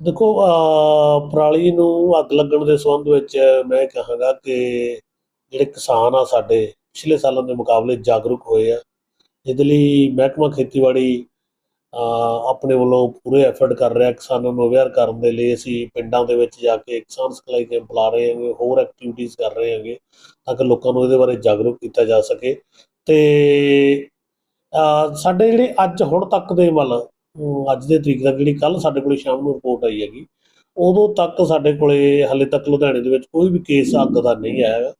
ਦੇਖੋ ਪਰਾਲੀ ਨੂੰ ਅੱਗ ਲੱਗਣ ਦੇ ਸੰਬੰਧ ਵਿੱਚ ਮੈਂ ਕਹਾਂਗਾ ਕਿ ਜਿਹੜੇ ਕਿਸਾਨ ਆ ਸਾਡੇ, ਪਿਛਲੇ ਸਾਲਾਂ ਦੇ ਮੁਕਾਬਲੇ ਜਾਗਰੂਕ ਹੋਏ ਆ। ਇਹਦੇ ਲਈ ਮਹਿਕਮਾ ਖੇਤੀਬਾੜੀ ਆਪਣੇ ਵੱਲੋਂ ਪੂਰੇ ਐਫਰਟ ਕਰ ਰਿਹਾ। ਕਿਸਾਨਾਂ ਨੂੰ ਅਵੇਅਰ ਕਰਨ ਦੇ ਲਈ ਅਸੀਂ ਪਿੰਡਾਂ ਦੇ ਵਿੱਚ ਜਾ ਕੇ ਕਿਸਾਨ ਸਿਖਲਾਈ ਕੈਂਪ ਲਾ ਰਹੇ ਹਾਂਗੇ, ਹੋਰ ਐਕਟੀਵਿਟੀਜ਼ ਕਰ ਰਹੇ ਹਾਂਗੇ, ਤਾਂ ਕਿ ਲੋਕਾਂ ਨੂੰ ਇਹਦੇ ਬਾਰੇ ਜਾਗਰੂਕ ਕੀਤਾ ਜਾ ਸਕੇ। ਤੇ ਸਾਡੇ ਜਿਹੜੇ ਅੱਜ ਹੁਣ ਤੱਕ ਦੇ ਵੱਲ ਅੱਜ ਦੇ ਤਰੀਕ ਤੱਕ ਜਿਹੜੀ ਕੱਲ ਸਾਡੇ ਕੋਲੇ ਸ਼ਾਮ ਨੂੰ ਰਿਪੋਰਟ ਆਈ ਹੈਗੀ, ਉਦੋਂ ਤੱਕ ਸਾਡੇ ਕੋਲੇ ਹਾਲੇ ਤੱਕ ਲੁਧਿਆਣੇ ਦੇ ਵਿੱਚ ਕੋਈ ਵੀ ਕੇਸ ਅੱਗ ਦਾ ਨਹੀਂ ਆਇਆ ਹੈਗਾ।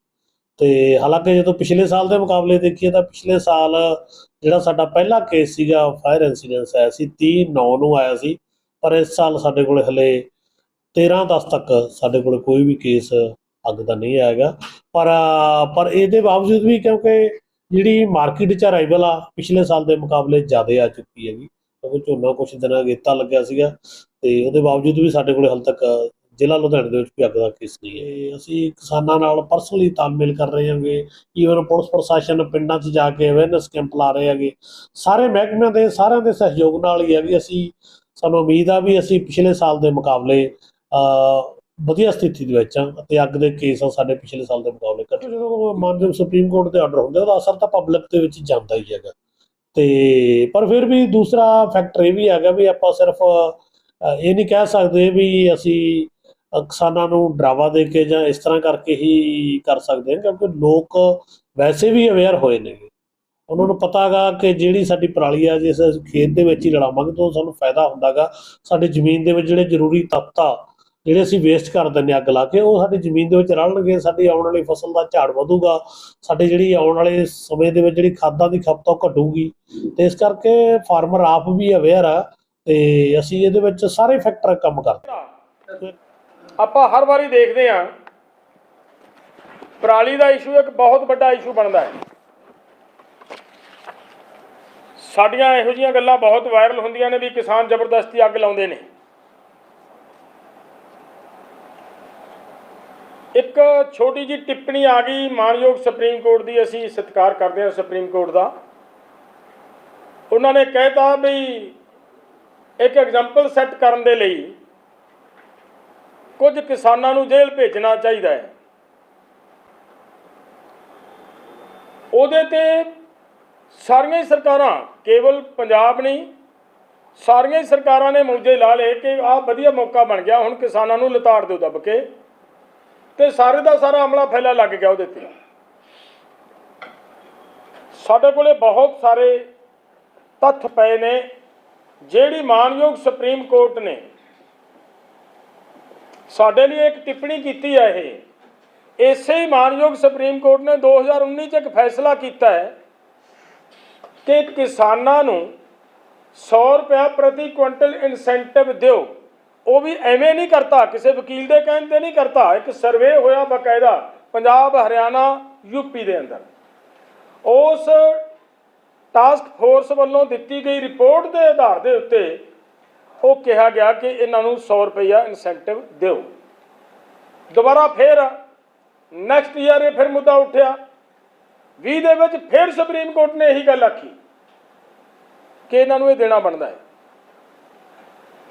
ਤੇ ਹਾਲਾਂਕਿ ਜਦੋਂ ਪਿਛਲੇ ਸਾਲ ਦੇ ਮੁਕਾਬਲੇ ਦੇਖੀਏ ਤਾਂ ਪਿਛਲੇ ਸਾਲ ਜਿਹੜਾ ਸਾਡਾ ਪਹਿਲਾ ਕੇਸ ਸੀਗਾ ਫਾਇਰ ਇਨਸੀਡੈਂਸ ਆਇਆ ਸੀ 30 9 ਨੂੰ ਆਇਆ ਸੀ, ਪਰ ਇਸ ਸਾਲ ਸਾਡੇ ਕੋਲ ਹਲੇ 13 10 ਤੱਕ ਸਾਡੇ ਕੋਲ ਕੋਈ ਵੀ ਕੇਸ ਅੱਗ ਦਾ ਨਹੀਂ ਆਏਗਾ ਪਰ ਪਰ ਇਹਦੇ ਬਾਵਜੂਦ ਵੀ ਕਿਉਂਕਿ ਜਿਹੜੀ ਮਾਰਕੀਟ 'ਚ ਅਰਾਈਵਲ ਆ, ਪਿਛਲੇ ਸਾਲ ਦੇ ਮੁਕਾਬਲੇ ਜ਼ਿਆਦਾ ਆ ਚੁੱਕੀ ਹੈਗੀ। ਕਿਉਂਕਿ ਝੋਨਾ ਕੁਛ ਦਿਨਾਂ ਅਗੇਤਾ ਲੱਗਿਆ ਸੀਗਾ ਤੇ ਉਹਦੇ ਬਾਵਜੂਦ ਵੀ ਸਾਡੇ ਕੋਲੇ ਹਾਲੇ ਤੱਕ ਜ਼ਿਲ੍ਹਾ ਲੁਧਿਆਣੇ ਦੇ ਵਿੱਚ ਕੋਈ ਅੱਗ ਦਾ ਕੇਸ ਨਹੀਂ ਹੈ। ਅਸੀਂ ਕਿਸਾਨਾਂ ਨਾਲ ਪਰਸਨਲੀ ਤਾਲਮੇਲ ਕਰ ਰਹੇ ਹਾਂਗੇ ਈਵਨ ਪੁਲਿਸ ਪ੍ਰਸ਼ਾਸਨ ਪਿੰਡਾਂ 'ਚ ਜਾ ਕੇ ਅਵੇਅਰਨੈਸ ਕੈਂਪ ਲਾ ਰਹੇ ਹੈਗੇ। ਸਾਰੇ ਮਹਿਕਮਿਆਂ ਦੇ, ਸਾਰਿਆਂ ਦੇ ਸਹਿਯੋਗ ਨਾਲ ਹੀ ਹੈ ਵੀ ਅਸੀਂ, ਸਾਨੂੰ ਉਮੀਦ ਆ ਵੀ ਅਸੀਂ ਪਿਛਲੇ ਸਾਲ ਦੇ ਮੁਕਾਬਲੇ ਵਧੀਆ ਸਥਿਤੀ ਦੇ ਵਿੱਚ ਆ ਅਤੇ ਅੱਗ ਦੇ ਕੇਸ ਆ ਸਾਡੇ ਪਿਛਲੇ ਸਾਲ ਦੇ ਮੁਕਾਬਲੇ ਘੱਟ। ਜਦੋਂ ਮਾਨਯੋਗ ਸੁਪਰੀਮ ਕੋਰਟ ਦੇ ਆਰਡਰ ਹੁੰਦੇ ਉਹਦਾ ਅਸਰ ਤਾਂ ਪਬਲਿਕ ਦੇ ਵਿੱਚ ਜਾਂਦਾ ਹੀ ਹੈਗਾ। ਤੇ ਪਰ ਫਿਰ ਵੀ ਦੂਸਰਾ ਫੈਕਟਰ ਇਹ ਵੀ ਹੈਗਾ ਵੀ ਆਪਾਂ ਸਿਰਫ ਇਹ ਨਹੀਂ ਕਹਿ ਸਕਦੇ ਵੀ ਅਸੀਂ ਕਿਸਾਨਾਂ ਨੂੰ ਡਰਾਵਾ ਦੇ ਕੇ ਜਾਂ ਇਸ ਤਰ੍ਹਾਂ ਕਰਕੇ ਹੀ ਕਰ ਸਕਦੇ ਹਾਂ ਕਿਉਂਕਿ ਲੋਕ ਵੈਸੇ ਵੀ ਅਵੇਅਰ ਹੋਏ ਨੇ। ਉਹਨਾਂ ਨੂੰ ਪਤਾ ਹੈਗਾ ਕਿ ਜਿਹੜੀ ਸਾਡੀ ਪਰਾਲੀ ਆ ਜਿਸ ਖੇਤ ਦੇ ਵਿੱਚ ਹੀ ਲੜਾਵਾਂਗੇ ਤਾਂ ਸਾਨੂੰ ਫਾਇਦਾ ਹੁੰਦਾਗਾ। ਸਾਡੀ ਜ਼ਮੀਨ ਦੇ ਵਿੱਚ ਜਿਹੜੇ ਜ਼ਰੂਰੀ ਤੱਤ ਆ ਜਿਹੜੇ ਅਸੀਂ ਵੇਸਟ ਕਰ ਦਿੰਦੇ ਹਾਂ ਅੱਗ ਲਾ ਕੇ, ਉਹ ਸਾਡੀ ਜ਼ਮੀਨ ਦੇ ਵਿੱਚ ਰਲਣਗੇ, ਸਾਡੀ ਆਉਣ ਵਾਲੀ ਫਸਲ ਦਾ ਝਾੜ ਵਧੂਗਾ, ਸਾਡੇ ਜਿਹੜੀ ਆਉਣ ਵਾਲੇ ਸਮੇਂ ਦੇ ਵਿੱਚ ਜਿਹੜੀ ਖਾਦਾਂ ਦੀ ਖਪਤ ਉਹ ਘਟੂਗੀ। ਤੇ ਇਸ ਕਰਕੇ ਫਾਰਮਰ ਆਪ ਵੀ ਅਵੇਅਰ ਆ ਤੇ ਅਸੀਂ ਇਹਦੇ ਵਿੱਚ ਸਾਰੇ ਫੈਕਟਰ ਕੰਮ ਕਰਦੇ ਆਪਾਂ ਹਰ ਵਾਰੀ ਦੇਖਦੇ ਹਾਂ, ਪਰਾਲੀ ਦਾ ਇਸ਼ੂ ਇੱਕ ਬਹੁਤ ਵੱਡਾ ਇਸ਼ੂ ਬਣਦਾ ਹੈ। ਸਾਡੀਆਂ ਇਹੋ ਜਿਹੀਆਂ ਗੱਲਾਂ ਬਹੁਤ ਵਾਇਰਲ ਹੁੰਦੀਆਂ ਨੇ ਵੀ ਕਿਸਾਨ ਜ਼ਬਰਦਸਤੀ ਅੱਗ ਲਾਉਂਦੇ ਨੇ। ਇੱਕ ਛੋਟੀ ਜੀ ਟਿੱਪਣੀ ਆ ਗਈ ਮਾਨਯੋਗ ਸੁਪਰੀਮ ਕੋਰਟ ਦੀ, ਅਸੀਂ ਸਤਿਕਾਰ ਕਰਦੇ ਹਾਂ ਸੁਪਰੀਮ ਕੋਰਟ ਦਾ। ਉਹਨਾਂ ਨੇ ਕਹਿਤਾ ਵੀ ਇੱਕ ਐਗਜ਼ਾਮਪਲ ਸੈੱਟ ਕਰਨ ਦੇ ਲਈ ਕੁਝ ਕਿਸਾਨਾਂ ਨੂੰ ਜੇਲ੍ਹ ਭੇਜਣਾ ਚਾਹੀਦਾ ਹੈ। ਉਹਦੇ ਤੇ ਸਾਰੀਆਂ ਹੀ ਸਰਕਾਰਾਂ, ਕੇਵਲ ਪੰਜਾਬ ਨਹੀਂ, ਸਾਰੀਆਂ ਹੀ ਸਰਕਾਰਾਂ ਨੇ ਮੌਜੇ ਲਾ ਲਏ ਕਿ ਆਹ ਵਧੀਆ ਮੌਕਾ ਬਣ ਗਿਆ, ਹੁਣ ਕਿਸਾਨਾਂ ਨੂੰ ਲਤਾੜ ਦਿਓ ਦੱਬ ਕੇ। ਤੇ ਸਾਰੇ ਦਾ ਸਾਰਾ ਅਮਲਾ ਫੈਲਾ ਲੱਗ ਗਿਆ ਉਹਦੇ ਤੇ। ਸਾਡੇ ਕੋਲੇ ਬਹੁਤ ਸਾਰੇ ਤੱਥ ਪਏ ਨੇ, ਜਿਹੜੀ ਮਾਨਯੋਗ ਸੁਪਰੀਮ ਕੋਰਟ ਨੇ ਸਾਡੇ ਲਈ ਇੱਕ ਟਿੱਪਣੀ ਕੀਤੀ ਹੈ ਇਹ। ਇਸੇ ਹੀ ਮਾਨਯੋਗ ਸੁਪਰੀਮ ਕੋਰਟ ਨੇ 2019 ਚ ਇੱਕ ਫੈਸਲਾ ਕੀਤਾ ਹੈ ਕਿ ਕਿਸਾਨਾਂ ਨੂੰ 100 ਰੁਪਇਆ ਪ੍ਰਤੀ ਕੁਇੰਟਲ ਇਨਸੈਂਟਿਵ ਦਿਓ। ਉਹ ਵੀ ਐਵੇਂ ਨਹੀਂ ਕਰਤਾ, ਕਿਸੇ ਵਕੀਲ ਦੇ ਕਹਿਣ ਤੇ ਨਹੀਂ ਕਰਤਾ। ਇੱਕ ਸਰਵੇ ਹੋਇਆ ਬਕਾਇਦਾ ਪੰਜਾਬ, ਹਰਿਆਣਾ ਯੂਪੀ ਦੇ ਅੰਦਰ। ਉਸ ਟਾਸਕ ਫੋਰਸ ਵੱਲੋਂ ਦਿੱਤੀ ਗਈ ਰਿਪੋਰਟ ਦੇ ਆਧਾਰ ਦੇ ਉੱਤੇ ਉਹ ਕਿਹਾ ਗਿਆ ਕਿ ਇਹਨਾਂ ਨੂੰ 100 ਰੁਪਇਆ ਇਨਸੈਂਟਿਵ ਦਿਓ। ਦੁਬਾਰਾ ਫਿਰ ਨੈਕਸਟ ਈਅਰ ਇਹ ਫਿਰ ਮੁੱਦਾ ਉੱਠਿਆ। 20 ਦੇ ਵਿੱਚ ਫਿਰ ਸੁਪਰੀਮ ਕੋਰਟ ਨੇ ਇਹੀ ਗੱਲ ਆਖੀ ਕਿ ਇਹਨਾਂ ਨੂੰ ਇਹ ਦੇਣਾ ਬਣਦਾ ਹੈ।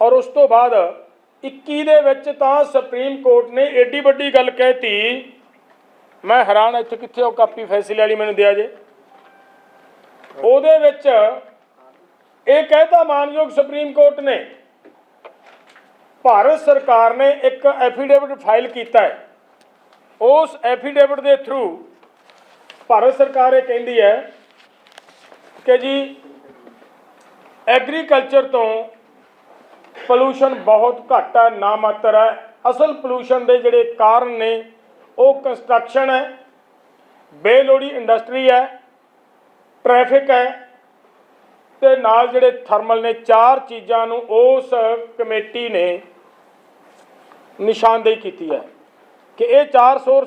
ਔਰ ਉਸ ਤੋਂ ਬਾਅਦ 21 ਦੇ ਵਿੱਚ ਤਾਂ ਸੁਪਰੀਮ ਕੋਰਟ ਨੇ ਏਡੀ ਵੱਡੀ ਗੱਲ ਕਹਿਤੀ। ਮੈਂ ਹੈਰਾਨ ਇੱਥੇ ਕਿੱਥੇ ਉਹ ਕਾਪੀ ਫੈਸਲੇ ਵਾਲੀ ਮੈਨੂੰ ਦਿਆ ਜੇ। ਉਹਦੇ ਵਿੱਚ ਇਹ ਕਹਿਤਾ ਮਾਨਯੋਗ ਸੁਪਰੀਮ ਕੋਰਟ ਨੇ, ਭਾਰਤ ਸਰਕਾਰ ਨੇ ਇੱਕ ਐਫੀਡੇਵਿਟ ਫਾਈਲ ਕੀਤਾ ਹੈ। ਉਸ ਐਫੀਡੇਵਿਟ ਦੇ ਥਰੂ ਭਾਰਤ ਸਰਕਾਰ ਇਹ ਕਹਿੰਦੀ ਹੈ ਕਿ ਜੀ ਐਗਰੀਕਲਚਰ ਤੋਂ ਪੋਲੂਸ਼ਨ ਬਹੁਤ ਘੱਟ ਹੈ, ਨਾ ਮਾਤਰ ਹੈ। ਅਸਲ ਪੋਲੂਸ਼ਨ ਦੇ ਜਿਹੜੇ ਕਾਰਨ ਨੇ, ਉਹ ਕੰਸਟਰਕਸ਼ਨ ਹੈ, ਬੇਲੋੜੀ ਇੰਡਸਟਰੀ ਹੈ ਟ੍ਰੈਫਿਕ ਹੈ, ਤੇ ਨਾਲ ਜਿਹੜੇ ਥਰਮਲ ਨੇ, ਚਾਰ ਚੀਜ਼ਾਂ ਨੂੰ ਉਸ ਕਮੇਟੀ ਨੇ ਨਿਸ਼ਾਨਦੇਹੀ ਕੀਤੀ ਹੈ ਕਿ ਇਹ ਚਾਰ ਸੋਰਸ